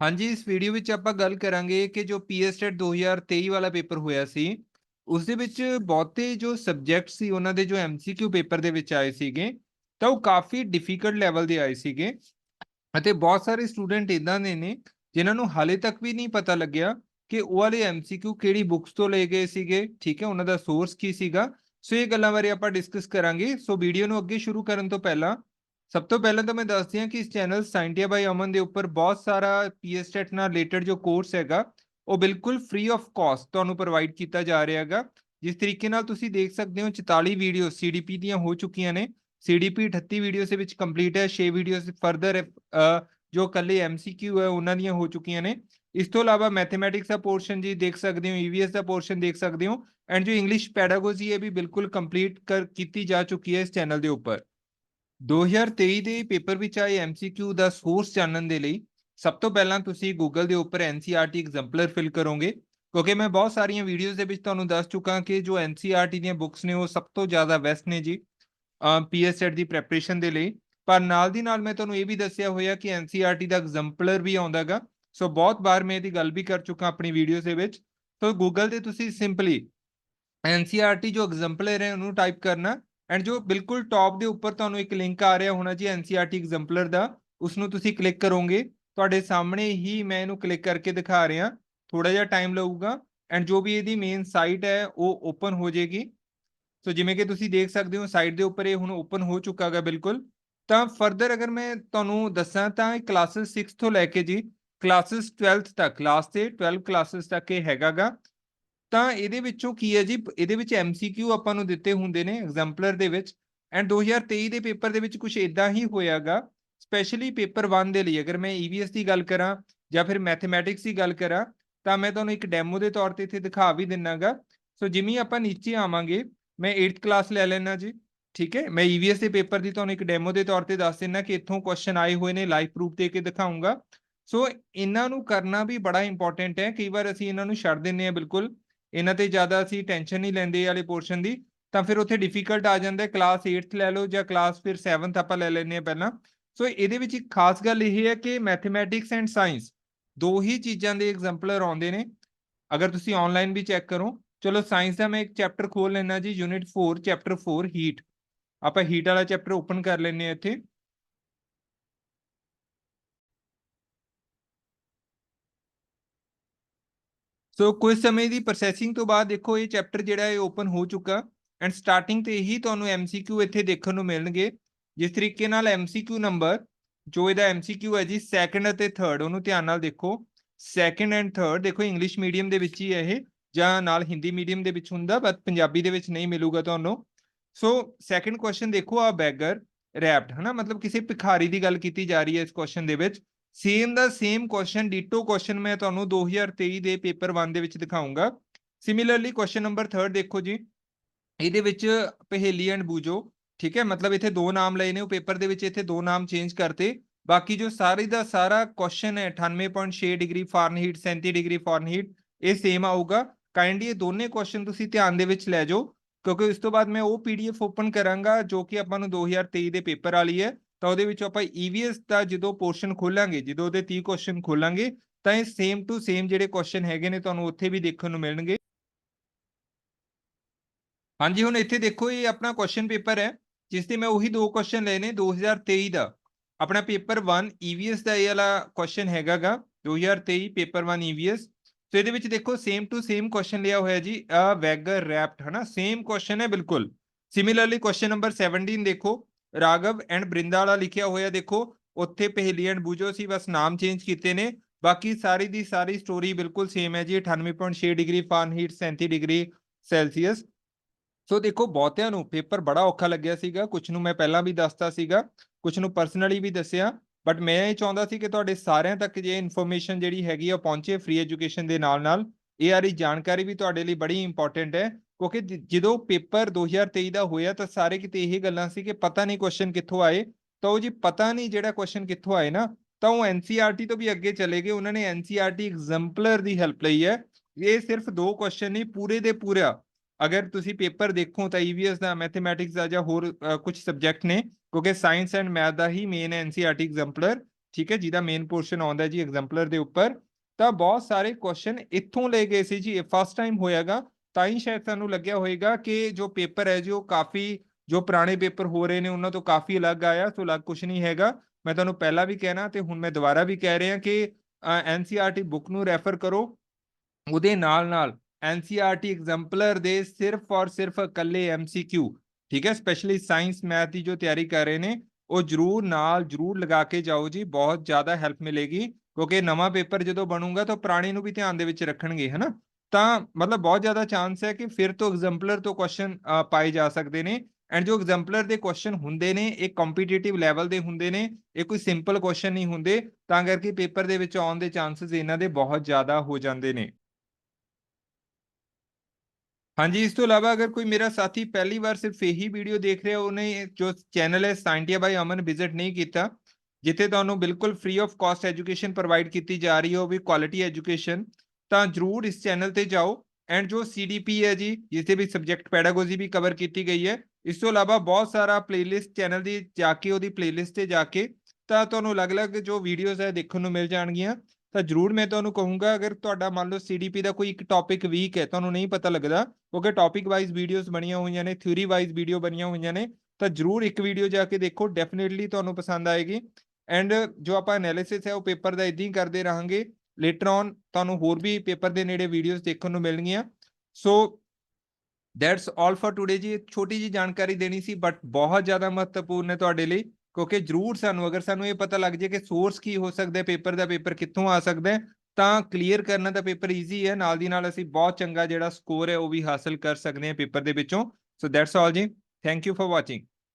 ਹਾਂਜੀ, ਇਸ ਵੀਡੀਓ ਵਿੱਚ ਆਪਾਂ ਗੱਲ ਕਰਾਂਗੇ ਕਿ ਜੋ ਪੀਐਸਟੈਟ 2023 ਵਾਲਾ ਪੇਪਰ ਹੋਇਆ ਸੀ ਉਸ ਦੇ ਵਿੱਚ ਬਹੁਤੇ ਜੋ ਸਬਜੈਕਟ ਸੀ, ਉਹਨਾਂ ਦੇ ਜੋ ਐਮਸੀਕਿਊ ਪੇਪਰ ਦੇ ਵਿੱਚ ਆਏ ਸੀਗੇ, ਤਾਂ ਉਹ ਕਾਫੀ ਡਿਫਿਕਲਟ ਲੈਵਲ ਦੇ ਆਏ ਸੀਗੇ ਅਤੇ ਬਹੁਤ ਸਾਰੇ ਸਟੂਡੈਂਟ ਇਦਾਂ ਦੇ ਨੇ ਜਿਨ੍ਹਾਂ ਨੂੰ ਹਾਲੇ ਤੱਕ ਵੀ ਨਹੀਂ ਪਤਾ ਲੱਗਿਆ ਕਿ ਉਹ ਵਾਲੇ ਐਮਸੀਕਿਊ ਕਿਹੜੀ ਬੁੱਕਸ ਤੋਂ ਲਏ ਗਏ ਸੀਗੇ, ਠੀਕ ਹੈ, ਉਹਨਾਂ ਦਾ ਸੋਰਸ ਕੀ ਸੀਗਾ। ਸੋ ਇਹ ਗੱਲਾਂ ਬਾਰੇ ਆਪਾਂ ਡਿਸਕਸ ਕਰਾਂਗੇ। ਸੋ ਵੀਡੀਓ ਨੂੰ ਅੱਗੇ ਸ਼ੁਰੂ ਕਰਨ ਤੋਂ ਪਹਿਲਾਂ ਸਭ ਤੋਂ ਪਹਿਲਾਂ ਤਾਂ ਮੈਂ ਦੱਸਦੀ ਹਾਂ ਕਿ ਇਸ ਚੈਨਲ ਸਾਇੰਟੀਆ ਬਾਈ ਅਮਨ ਦੇ ਉੱਪਰ ਬਹੁਤ ਸਾਰਾ ਪੀਐਸਟੈਟ ਨਾਲ ਰਿਲੇਟਡ ਜੋ ਕੋਰਸ ਹੈਗਾ, ਉਹ ਬਿਲਕੁਲ ਫ੍ਰੀ ਆਫ ਕਾਸਟ ਤੁਹਾਨੂੰ ਪ੍ਰੋਵਾਈਡ ਕੀਤਾ ਜਾ ਰਿਹਾ ਹੈਗਾ। ਜਿਸ ਤਰੀਕੇ ਨਾਲ ਤੁਸੀਂ ਦੇਖ ਸਕਦੇ ਹੋ 44 ਵੀਡੀਓ ਸੀਡੀਪੀ ਦੀਆਂ ਹੋ ਚੁੱਕੀਆਂ ਨੇ। ਸੀਡੀਪੀ 38 ਵੀਡੀਓਸ ਦੇ ਵਿੱਚ ਕੰਪਲੀਟ ਹੈ 6 ਵੀਡੀਓਸ ਫਰਦਰ ਜੋ ਕੱਲੇ ਐਮਸੀਕਿਊ ਹੈ, ਉਹਨਾਂ ਦੀਆਂ ਹੋ ਚੁੱਕੀਆਂ ਨੇ। ਇਸ ਤੋਂ ਇਲਾਵਾ ਮੈਥਮੈਟਿਕਸ ਦਾ ਪੋਰਸ਼ਨ ਜੀ ਦੇਖ ਸਕਦੇ ਹੋ ਈਵੀਐਸ ਦਾ ਪੋਰਸ਼ਨ ਦੇਖ ਸਕਦੇ ਹੋ ਐਂਡ ਜੋ ਇੰਗਲਿਸ਼ ਪੈਡਾਗੋਜੀ ਹੈ ਵੀ ਬਿਲਕੁਲ ਕੰਪਲੀਟ ਕਰ, ਕੀਤੀ ਜਾ ਚੁੱਕੀ ਹੈ ਇਸ ਚੈਨਲ ਦੇ ਉੱਪਰ। 2023 ਦੇ ਪੇਪਰ ਵਿੱਚ ਆਏ ਐਮਸੀਕਿਊ ਦਾ ਸੋਰਸ ਜਾਣਨ ਦੇ ਲਈ ਸਭ ਤੋਂ ਪਹਿਲਾਂ ਤੁਸੀਂ ਗੂਗਲ ਦੇ ਉੱਪਰ ਐਨਸੀਆਰਟੀ ਐਗਜ਼ੈਂਪਲਰ ਫਿਲ ਕਰੋਗੇ, ਕਿਉਂਕਿ ਮੈਂ ਬਹੁਤ ਸਾਰੀਆਂ ਵੀਡੀਓਜ਼ ਦੇ ਵਿੱਚ ਤੁਹਾਨੂੰ ਦੱਸ ਚੁੱਕਾ ਕਿ ਜੋ ਐਨਸੀਆਰਟੀ ਦੀਆਂ ਬੁੱਕਸ ਨੇ ਉਹ ਸਭ ਤੋਂ ਜ਼ਿਆਦਾ ਬੈਸਟ ਨੇ ਜੀ ਪੀਐਸਐਟ ਦੀ ਪ੍ਰੈਪਰੇਸ਼ਨ ਦੇ ਲਈ। ਪਰ ਨਾਲ ਦੀ ਨਾਲ ਮੈਂ ਤੁਹਾਨੂੰ ਇਹ ਵੀ ਦੱਸਿਆ ਹੋਇਆ ਕਿ ਐਨਸੀਆਰਟੀ ਦਾ ਐਗਜ਼ੈਂਪਲਰ ਵੀ ਆਉਂਦਾਗਾ ਸੋ ਬਹੁਤ ਵਾਰ ਮੈਂ ਇਹਦੀ ਗੱਲ ਵੀ ਕਰ ਚੁੱਕਾ ਆਪਣੀ ਵੀਡੀਓਜ਼ ਦੇ ਵਿੱਚ। ਸੋ ਗੂਗਲ ਤੇ ਤੁਸੀਂ ਸਿੰਪਲੀ ਐਨਸੀਆਰਟੀ ਜੋ ਐਗਜ਼ੈਂਪਲਰ ਹੈ ਉਹਨੂੰ ਟਾਈਪ ਕਰਨਾ। ਐਂਡ ਜੋ ਬਿਲਕੁਲ ਟਾਪ ਦੇ ਉੱਪਰ ਤੁਹਾਨੂੰ ਇੱਕ ਲਿੰਕ ਆ ਰਿਹਾ ਹੋਣਾ ਜੀ ਐਨਸੀਆਰਟੀ ਐਗਜ਼ੈਂਪਲਰ ਦਾ ਉਸ ਨੂੰ ਤੁਸੀਂ ਕਲਿੱਕ ਕਰੋਗੇ, ਤੁਹਾਡੇ ਸਾਹਮਣੇ ਹੀ ਮੈਂ ਇਹਨੂੰ ਕਲਿੱਕ ਕਰਕੇ ਦਿਖਾ ਰਿਹਾ ਥੋੜਾ ਜਿਹਾ ਟਾਈਮ ਲਊਗਾ ਐਂਡ ਜੋ ਵੀ ਇਹਦੀ ਮੇਨ ਸਾਈਟ ਹੈ, ਉਹ ਓਪਨ ਹੋ ਜਾਏਗੀ। ਸੋ ਜਿਵੇਂ ਕਿ ਤੁਸੀਂ ਦੇਖ ਸਕਦੇ ਹੋ ਸਾਈਟ ਦੇ ਉੱਪਰ ਇਹ ਹੁਣ ਓਪਨ ਹੋ ਚੁੱਕਾ ਹੈਗਾ ਬਿਲਕੁਲ। ਤਾਂ ਫਰਦਰ ਅਗਰ ਮੈਂ ਤੁਹਾਨੂੰ ਦੱਸਾਂ, ਤਾਂ ਇਹ ਕਲਾਸਿਸ 6 ਤੋਂ ਲੈ ਕੇ ਜੀ ਕਲਾਸਿਸ 12th ਤੱਕ ਲਾਸਟ ਤੇ 12 ਕਲਾਸਿਸ ਤੱਕ ਇਹ ਹੈਗਾਗਾ ਤਾਂ ਇਹਦੇ ਵਿੱਚੋਂ ਕੀ ਹੈ ਜੀ? ਇਹਦੇ ਵਿੱਚ ਐਮਸੀਕਿਊ ਆਪਾਂ ਨੂੰ ਦਿੱਤੇ ਹੁੰਦੇ ਨੇ ਐਗਜ਼ੈਂਪਲਰ ਦੇ ਵਿੱਚ। ਐਂਡ 2023 ਦੇ ਪੇਪਰ ਦੇ ਵਿੱਚ ਕੁਝ ਇਦਾਂ ਹੀ ਹੋਇਆਗਾ ਸਪੈਸ਼ਲੀ ਪੇਪਰ 1 ਦੇ ਲਈ। ਅਗਰ ਮੈਂ ਈਵੀਐਸ ਦੀ ਗੱਲ ਕਰਾਂ ਜਾਂ ਫਿਰ ਮੈਥਮੈਟਿਕਸ ਦੀ ਗੱਲ ਕਰਾਂ, ਤਾਂ ਮੈਂ ਤੁਹਾਨੂੰ ਇੱਕ ਡੈਮੋ ਦੇ ਤੌਰ ਤੇ ਇੱਥੇ ਦਿਖਾ ਵੀ ਦਿੰਨਾਗਾ। ਸੋ ਜਿਵੇਂ ਆਪਾਂ ਨੀਚੇ ਆਵਾਂਗੇ, ਮੈਂ 8th ਕਲਾਸ ਲੈ ਲੈਣਾ ਜੀ, ਠੀਕ ਹੈ? ਮੈਂ ਈਵੀਐਸ ਦੇ ਪੇਪਰ ਦੀ ਤੁਹਾਨੂੰ ਇੱਕ ਡੈਮੋ ਦੇ ਤੌਰ ਤੇ ਦੱਸ ਦਿੰਨਾ ਕਿ ਇੱਥੋਂ ਕੁਐਸਚਨ ਆਏ ਹੋਏ ਨੇ ਲਾਈਵ ਪ੍ਰੂਫ ਦੇ ਕੇ ਦਿਖਾਉਂਗਾ ਸੋ ਇਹਨਾਂ ਨੂੰ ਕਰਨਾ ਵੀ ਬੜਾ ਇੰਪੋਰਟੈਂਟ ਹੈ। ਕਈ ਵਾਰ ਅਸੀਂ ਇਹਨਾਂ ਨੂੰ ਛੱਡ ਦਿੰਨੇ ਆ ਬਿਲਕੁਲ। ਇਹਨਾਂ ਤੇ ਜ਼ਿਆਦਾ ਅਸੀਂ ਟੈਨਸ਼ਨ ਨਹੀਂ ਲੈਂਦੇ ਵਾਲੇ ਪੋਰਸ਼ਨ ਦੀ, ਤਾਂ ਫਿਰ ਉੱਥੇ ਡਿਫਿਕਲਟ ਆ ਜਾਂਦਾ ਕਲਾਸ 8th ਲੈ ਲਓ ਜਾਂ ਕਲਾਸ ਫਿਰ 7th ਆਪਾਂ ਲੈ ਲੈਨੇ ਆ ਪਹਿਲਾਂ। ਸੋ ਇਹਦੇ ਵਿੱਚ ਇੱਕ ਖਾਸ ਗੱਲ ਇਹ ਹੈ ਕਿ ਮੈਥਮੈਟਿਕਸ ਐਂਡ ਸਾਇੰਸ ਦੋ ਹੀ ਚੀਜ਼ਾਂ ਦੇ ਐਗਜ਼ੈਂਪਲਰ ਆਉਂਦੇ ਨੇ। ਅਗਰ ਤੁਸੀਂ ਆਨਲਾਈਨ ਵੀ ਚੈੱਕ ਕਰੋ, ਚਲੋ ਸਾਇੰਸ ਦਾ ਮੈਂ ਇੱਕ ਚੈਪਟਰ ਖੋਲ ਲੈਣਾ ਜੀ ਯੂਨਿਟ 4 ਚੈਪਟਰ 4 ਹੀਟ ਆਪਾਂ ਹੀਟ ਵਾਲਾ ਚੈਪਟਰ ਓਪਨ ਕਰ ਲੈਨੇ ਆ ਇੱਥੇ। ਸੋ ਕੁਝ ਸਮੇਂ ਦੀ ਪ੍ਰੋਸੈਸਿੰਗ ਤੋਂ ਬਾਅਦ ਦੇਖੋ, ਇਹ ਚੈਪਟਰ ਜਿਹੜਾ ਹੈ ਓਪਨ ਹੋ ਚੁੱਕਾ। ਐਂਡ ਸਟਾਰਟਿੰਗ ਤੇ ਹੀ ਤੁਹਾਨੂੰ ਐਮਸੀਕਿਊ ਇੱਥੇ ਦੇਖਣ ਨੂੰ ਮਿਲਣਗੇ। ਜਿਸ ਤਰੀਕੇ ਨਾਲ ਐਮਸੀਕਿਊ ਨੰਬਰ ਜੋ ਇਹਦਾ ਐਮਸੀਕਿਊ ਹੈ ਜੀ ਸੈਕੰਡ ਅਤੇ ਥਰਡ ਉਹਨੂੰ ਧਿਆਨ ਨਾਲ ਦੇਖੋ। ਸੈਕੰਡ ਐਂਡ ਥਰਡ ਦੇਖੋ ਇੰਗਲਿਸ਼ ਮੀਡੀਅਮ ਦੇ ਵਿੱਚ ਹੀ ਹੈ ਇਹ, ਜਾਂ ਨਾਲ ਹਿੰਦੀ ਮੀਡੀਅਮ ਦੇ ਵਿੱਚ ਹੁੰਦਾ ਬਟ ਪੰਜਾਬੀ ਦੇ ਵਿੱਚ ਨਹੀਂ ਮਿਲੂਗਾ ਤੁਹਾਨੂੰ। ਸੋ ਸੈਕੰਡ ਕੁਐਸਚਨ ਦੇਖੋ, ਆ ਬੈਗਰ ਰੈਪਡ ਹਨਾ? ਮਤਲਬ ਕਿਸੇ ਭਿਖਾਰੀ ਦੀ ਗੱਲ ਕੀਤੀ ਜਾ ਰਹੀ ਹੈ ਇਸ ਕੁਐਸਚਨ ਦੇ ਵਿੱਚ। ਸੇਮ ਦਾ ਸੇਮ ਕੁਐਸਚਨ ਡੀਟੋ ਕੁਐਸਚਨ ਮੈਂ ਤੁਹਾਨੂੰ 2023 ਦੇ ਪੇਪਰ 1 ਦੇ ਵਿੱਚ ਦਿਖਾਉਂਗਾ ਸਿਮਿਲਰਲੀ ਕੁਐਸਚਨ ਨੰਬਰ 3 ਦੇਖੋ ਜੀ। ਇਹਦੇ ਵਿੱਚ ਪਹੇਲੀ ਐਂਡ ਬੂਜੋ, ਠੀਕ ਹੈ? ਮਤਲਬ ਇੱਥੇ ਦੋ ਨਾਮ ਲਏ ਨੇ, ਉਹ ਪੇਪਰ ਦੇ ਵਿੱਚ ਇੱਥੇ ਦੋ ਨਾਮ ਚੇਂਜ ਕਰਤੇ। ਬਾਕੀ ਜੋ ਸਾਰੇ ਦਾ ਸਾਰਾ ਕੁਐਸਚਨ ਹੈ 98.6 ਡਿਗਰੀ ਫਾਰਨਹੀਟ 37 ਡਿਗਰੀ ਫਾਰਨਹੀਟ, ਇਹ ਸੇਮ ਆਊਗਾ। ਕਾਈਂਡਲੀ ਇਹ ਦੋਨੇ ਕੁਐਸਚਨ ਤੁਸੀਂ ਧਿਆਨ ਦੇ ਵਿੱਚ ਲੈ ਜਾਓ, ਕਿਉਂਕਿ ਉਸ ਤੋਂ ਬਾਅਦ ਮੈਂ ਉਹ ਪੀਡੀਐਫ ਓਪਨ ਕਰਾਂਗਾ, ਜੋ ਕਿ ਆਪਾਂ ਨੂੰ 2023 ਦੇ ਪੇਪਰ ਵਾਲੀ ਹੈ। ਤਾਂ ਉਹਦੇ ਵਿੱਚੋਂ ਆਪਾਂ ਈਵੀਐਸ ਦਾ ਜਦੋਂ ਪੋਰਸ਼ਨ ਖੋਲਾਂਗੇ, ਜਦੋਂ ਉਹਦੇ 30 ਕੁਐਸਚਨ ਖੋਲਾਂਗੇ, ਤਾਂ ਇਹ ਸੇਮ ਟੂ ਸੇਮ ਜਿਹੜੇ ਕੁਐਸਚਨ ਹੈਗੇ ਨੇ ਤੁਹਾਨੂੰ ਉੱਥੇ ਵੀ ਦੇਖਣ ਨੂੰ ਮਿਲਣਗੇ। ਹਾਂਜੀ, ਹੁਣ ਇੱਥੇ ਦੇਖੋ, ਇਹ ਆਪਣਾ ਕੁਐਸਚਨ ਪੇਪਰ ਹੈ ਜਿਸ ਤੇ ਮੈਂ ਉਹੀ ਦੋ ਕੁਐਸਚਨ ਲਏ ਨੇ 2023 ਦਾ। ਆਪਣਾ ਪੇਪਰ 1 ਈਵੀਐਸ ਦਾ ਇਹ ਵਾਲਾ ਕੁਐਸਚਨ ਹੈਗਾਗਾ 2023 ਪੇਪਰ 1 ਈਵੀਐਸ ਸੋ ਇਹਦੇ ਵਿੱਚ ਦੇਖੋ ਸੇਮ ਟੂ ਸੇਮ ਕੁਐਸਚਨ ਲਿਆ ਹੋਇਆ ਜੀ ਅ ਵੈਗਰ ਰੈਪਟ, ਹਨਾ? ਸੇਮ ਕੁਐਸਚਨ ਹੈ, ਬਿਲਕੁਲ। ਸਿਮਿਲਰਲੀ ਕੁਐਸਚਨ ਨੰਬਰ 17 ਦੇਖੋ। ਰਾਗਵ ਐਂਡ ਬ੍ਰਿੰਦਾ ਵਾਲਾ ਲਿਖਿਆ ਹੋਇਆ ਦੇਖੋ, ਉੱਥੇ ਪਹਿਲੀ ਐਂਡ ਬੂਜੋ ਸੀ, ਬਸ ਨਾਮ ਚੇਂਜ ਕੀਤੇ ਨੇ। ਬਾਕੀ ਸਾਰੀ ਦੀ ਸਾਰੀ ਸਟੋਰੀ ਬਿਲਕੁਲ ਸੇਮ ਹੈ ਜੀ 98.6 degree Fahrenheit 37 degree Celsius so ਦੇਖੋ, ਬਹੁਤਿਆਂ ਨੂੰ ਪੇਪਰ ਬੜਾ ਔਖਾ ਲੱਗਿਆ ਸੀਗਾ ਕੁਝ ਨੂੰ ਮੈਂ ਪਹਿਲਾਂ ਵੀ ਦੱਸਤਾ ਸੀਗਾ ਕੁਝ ਨੂੰ ਪਰਸਨਲੀ ਵੀ ਦੱਸਿਆ ਬਟ ਮੈਂ ਇਹ ਚਾਹੁੰਦਾ ਸੀ ਕਿ ਤੁਹਾਡੇ ਸਾਰਿਆਂ ਤੱਕ ਜੇ ਇਨਫੋਰਮੇਸ਼ਨ ਜਿਹੜੀ ਹੈਗੀ ਆ ਪਹੁੰਚੇ ਫ੍ਰੀ ਐਜੂਕੇਸ਼ਨ ਦੇ ਨਾਲ ਨਾਲ ਇਹ ਆਰੀ ਜਾਣਕਾਰੀ ਵੀ ਤੁਹਾਡੇ ਲਈ ਬੜੀ ਇੰਪੋਰਟੈਂਟ ਹੈ, ਕਿਉਂਕਿ ਜਦੋਂ ਪੇਪਰ 2023 ਦਾ ਹੋਇਆ ਤਾਂ ਸਾਰੇ ਕਿਤੇ ਇਹ ਗੱਲਾਂ ਸੀ ਕਿ ਪਤਾ ਨਹੀਂ ਕੁਐਸਚਨ ਕਿੱਥੋਂ ਆਏ, ਤਾਂ ਉਹ ਜੀ ਪਤਾ ਨਹੀਂ ਜਿਹੜਾ ਕੁਐਸਚਨ ਕਿੱਥੋਂ ਆਏ ਨਾ, ਤਾਂ ਉਹ ਐਨਸੀਆਰਟੀ ਤੋਂ ਵੀ ਅੱਗੇ ਚਲੇ ਗਏ, ਉਹਨਾਂ ਨੇ ਐਨਸੀਆਰਟੀ ਐਗਜ਼ੈਂਪਲਰ ਦੀ ਹੈਲਪ ਲਈ ਹੈ, ਇਹ ਸਿਰਫ ਦੋ ਕੁਐਸਚਨ ਨਹੀਂ ਪੂਰੇ ਦੇ ਪੂਰਾ। ਅਗਰ ਤੁਸੀਂ ਪੇਪਰ ਦੇਖੋ ਤਾਂ ਈਵੀਐਸ ਦਾ ਮੈਥਮੈਟਿਕਸ ਦਾ ਜਾਂ ਹੋਰ ਕੁਝ ਸਬਜੈਕਟ ਨੇ, ਕਿਉਂਕਿ ਸਾਇੰਸ ਐਂਡ ਮੈਥ ਦਾ ਹੀ ਮੇਨ ਹੈ ਐਨਸੀਆਰਟੀ ਐਗਜ਼ੈਂਪਲਰ ਠੀਕ ਹੈ, ਜਿਹਦਾ ਮੇਨ ਪੋਰਸ਼ਨ ਆਉਂਦਾ ਜੀ ਐਗਜ਼ਾਮਪਲਰ ਦੇ ਉੱਪਰ। ਤਾਂ ਬਹੁਤ ਸਾਰੇ ਕੁਐਸਚਨ ਇੱਥੋਂ ਲਏ ਗਏ ਸੀ ਜੀ। ਇਹ ਫਸਟ ਟਾਈਮ ਹੋਇਆਗਾ, ਤਾਂ ਹੀ ਸ਼ਾਇਦ ਤੁਹਾਨੂੰ ਲੱਗਿਆ ਹੋਵੇਗਾ ਕਿ ਜੋ ਪੇਪਰ ਹੈ ਜੀ, ਉਹ ਕਾਫੀ, ਜੋ ਪੁਰਾਣੇ ਪੇਪਰ ਹੋ ਰਹੇ ਨੇ, ਉਹਨਾਂ ਤੋਂ ਕਾਫੀ ਅਲੱਗ ਆਇਆ, ਸੋ ਅਲੱਗ ਕੁਝ ਨਹੀਂ ਹੈਗਾ। ਮੈਂ ਤੁਹਾਨੂੰ ਪਹਿਲਾਂ ਵੀ ਕਹਿਣਾ ਤੇ ਹੁਣ ਮੈਂ ਦੁਬਾਰਾ ਵੀ ਕਹਿ ਰਿਹਾ ਕਿ ਐਨਸੀਆਰਟੀ ਬੁੱਕ ਨੂੰ ਰੈਫਰ ਕਰੋ। ਉਹਦੇ ਨਾਲ ਨਾਲ ਐਨਸੀਆਰਟੀ ਐਗਜ਼ਾਮਪਲਰ ਦੇ ਸਿਰਫ ਔਰ ਸਿਰਫ ਇਕੱਲੇ ਐਮਸੀਕਿਊ ਠੀਕ ਹੈ ਸਪੈਸ਼ਲੀ ਸਾਇੰਸ ਮੈਥ ਦੀ ਜੋ ਤਿਆਰੀ ਕਰ ਰਹੇ ਨੇ, ਉਹ ਜਰੂਰ ਨਾਲ ਜਰੂਰ ਲਗਾ ਕੇ ਜਾਓ ਜੀ, ਬਹੁਤ ਜ਼ਿਆਦਾ ਹੈਲਪ ਮਿਲੇਗੀ। ਕਿਉਂਕਿ ਨਵਾਂ ਪੇਪਰ ਜਦੋਂ ਬਣੂਗਾ ਤਾਂ ਪੁਰਾਣੇ ਨੂੰ ਵੀ ਧਿਆਨ ਦੇ ਵਿੱਚ ਰੱਖਣਗੇ, ਹਨਾ? ਤਾਂ ਮਤਲਬ ਬਹੁਤ ਜ਼ਿਆਦਾ ਚਾਂਸ ਹੈ ਕਿ ਫਿਰ ਤੋਂ ਐਗਜ਼ਾਮਪਲਰ ਤੋਂ ਕੁਐਸਚਨ ਪਾਏ ਜਾ ਸਕਦੇ ਨੇ ਐਂਡ ਜੋ ਐਗਜ਼ਾਮਪਲਰ ਦੇ ਕੁਐਸਚਨ ਹੁੰਦੇ ਨੇ, ਇਹ ਕੰਪੀਟੀਟਿਵ ਲੈਵਲ ਦੇ ਹੁੰਦੇ ਨੇ, ਇਹ ਕੋਈ ਸਿੰਪਲ ਕੁਐਸਚਨ ਨਹੀਂ ਹੁੰਦੇ, ਤਾਂ ਕਰਕੇ ਪੇਪਰ ਦੇ ਵਿੱਚ ਆਉਣ ਦੇ ਚਾਂਸਸ ਇਹਨਾਂ ਦੇ ਬਹੁਤ ਜ਼ਿਆਦਾ ਹੋ ਜਾਂਦੇ ਨੇ। ਹਾਂਜੀ, ਇਸ ਤੋਂ ਇਲਾਵਾ ਅਗਰ ਕੋਈ ਮੇਰਾ ਸਾਥੀ ਪਹਿਲੀ ਵਾਰ ਸਿਰਫ ਇਹੀ ਵੀਡੀਓ ਦੇਖ ਰਿਹਾ, ਉਹਨੇ ਜੋ ਚੈਨਲ ਹੈ ਸਾਇੰਟੀਆ ਬਾਈ ਅਮਨ ਵਿਜ਼ਿਟ ਨਹੀਂ ਕੀਤਾ ਜਿੱਥੇ ਤੁਹਾਨੂੰ ਬਿਲਕੁਲ free of cost education provide ਕੀਤੀ ਜਾ ਰਹੀ ਹੋ ਵੀ ਕੁਆਲਿਟੀ ਐਜੂਕੇਸ਼ਨ ਤਾਂ ਜਰੂਰ ਇਸ ਚੈਨਲ ਤੇ ਜਾਓ ਐਂਡ ਜੋ ਸੀਡੀਪੀ ਹੈ ਜੀ ਜਿਸ ਦੇ ਵਿੱਚ ਸਬਜੈਕਟ ਪੈਡਾਗੋਜੀ ਵੀ ਕਵਰ ਕੀਤੀ ਗਈ ਹੈ, ਇਸ ਤੋਂ ਇਲਾਵਾ ਬਹੁਤ ਸਾਰਾ ਪਲੇਲਿਸਟ ਚੈਨਲ ਦੀ ਜਾ ਕੇ, ਉਹਦੀ ਪਲੇਲਿਸਟ ਤੇ ਜਾ ਕੇ, ਤਾਂ ਤੁਹਾਨੂੰ ਅਲੱਗ-ਅਲੱਗ ਜੋ ਵੀਡੀਓਜ਼ ਹੈ ਦੇਖਣ ਨੂੰ ਮਿਲ ਜਾਣਗੀਆਂ, ਤਾਂ ਜਰੂਰ ਮੈਂ ਤੁਹਾਨੂੰ ਕਹੂੰਗਾ, ਅਗਰ ਤੁਹਾਡਾ ਮੰਨ ਲਓ ਸੀਡੀਪੀ ਦਾ ਕੋਈ ਇੱਕ ਟੌਪਿਕ ਵੀਕ ਹੈ, ਤੁਹਾਨੂੰ ਨਹੀਂ ਪਤਾ ਲੱਗਦਾ, ਕਿਉਂਕਿ ਟੌਪਿਕ ਵਾਈਜ਼ ਵੀਡੀਓਜ਼ ਬਣੀਆਂ ਹੋਈਆਂ ਨੇ ਥਿਊਰੀ ਵਾਈਜ਼ ਵੀਡੀਓ ਬਣੀਆਂ ਹੋਈਆਂ ਨੇ, ਤਾਂ ਜਰੂਰ ਇੱਕ ਵੀਡੀਓ ਜਾ ਕੇ ਦੇਖੋ ਡੈਫੀਨਿਟਲੀ ਤੁਹਾਨੂੰ ਪਸੰਦ ਆਏਗੀ। ਐਂਡ ਜੋ ਆਪਾਂ ਐਨਾਲਿਸਿਸ ਹੈ, ਉਹ ਪੇਪਰ ਦਾ ਇਦਾਂ ਹੀ ਕਰਦੇ ਰਹਾਂਗੇ। ਲੇਟਰ ਔਨ ਤੁਹਾਨੂੰ ਹੋਰ ਵੀ ਪੇਪਰ ਦੇ ਨੇੜੇ ਵੀਡੀਓਜ਼ ਦੇਖਣ ਨੂੰ ਮਿਲਣਗੀਆਂ। So that's all for today ਜੀ। ਛੋਟੀ ਜੀ ਜਾਣਕਾਰੀ ਦੇਣੀ ਸੀ ਬਟ ਬਹੁਤ ਜ਼ਿਆਦਾ ਮਹੱਤਵਪੂਰਨ ਹੈ ਤੁਹਾਡੇ ਲਈ, ਕਿਉਂਕਿ ਜਰੂਰ ਸਾਨੂੰ, ਅਗਰ ਸਾਨੂੰ ਇਹ ਪਤਾ ਲੱਗ ਜੇ ਕਿ ਸੋਰਸ ਕੀ ਹੋ ਸਕਦਾ ਹੈ ਪੇਪਰ ਦਾ ਪੇਪਰ ਕਿੱਥੋਂ ਆ ਸਕਦਾ ਹੈ, ਤਾਂ ਕਲੀਅਰ ਕਰਨਾ ਤਾਂ ਪੇਪਰ ਈਜ਼ੀ ਹੈ। ਨਾਲ ਦੀ ਨਾਲ ਅਸੀਂ ਬਹੁਤ ਚੰਗਾ ਜਿਹੜਾ ਸਕੋਰ ਹੈ, ਉਹ ਵੀ ਹਾਸਲ ਕਰ ਸਕਦੇ ਹਾਂ ਪੇਪਰ ਦੇ ਵਿੱਚੋਂ। ਸੋ ਦੈਟਸ ਆਲ ਜੀ। Thank you for watching